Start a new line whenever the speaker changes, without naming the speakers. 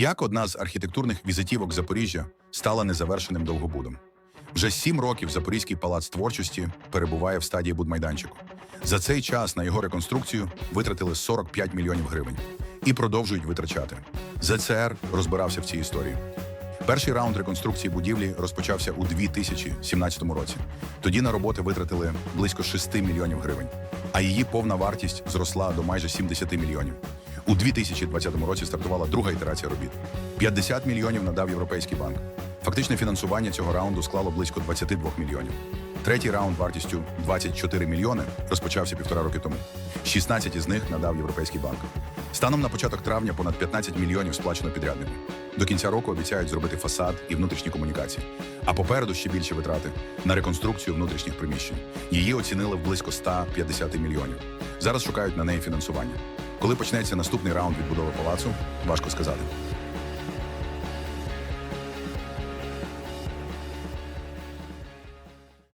Як одна з архітектурних візитівок Запоріжжя стала незавершеним довгобудом? Вже сім років Запорізький палац творчості перебуває в стадії будмайданчику. За цей час на його реконструкцію витратили 45 мільйонів гривень і продовжують витрачати. ЗЦР розбирався в цій історії. Перший раунд реконструкції будівлі розпочався у 2017 році. Тоді на роботи витратили близько 6 мільйонів гривень, а її повна вартість зросла до майже 70 мільйонів. У 2020 році стартувала друга ітерація робіт. 50 мільйонів надав Європейський банк. Фактичне фінансування цього раунду склало близько 22 мільйонів. Третій раунд вартістю 24 мільйони розпочався півтора роки тому. 16 із них надав Європейський банк. Станом на початок травня понад 15 мільйонів сплачено підряднику. До кінця року обіцяють зробити фасад і внутрішні комунікації. А попереду ще більше витрати на реконструкцію внутрішніх приміщень. Її оцінили в близько 150 мільйонів. Зараз шукають на неї фінансування. Коли почнеться наступний раунд відбудови палацу, важко сказати.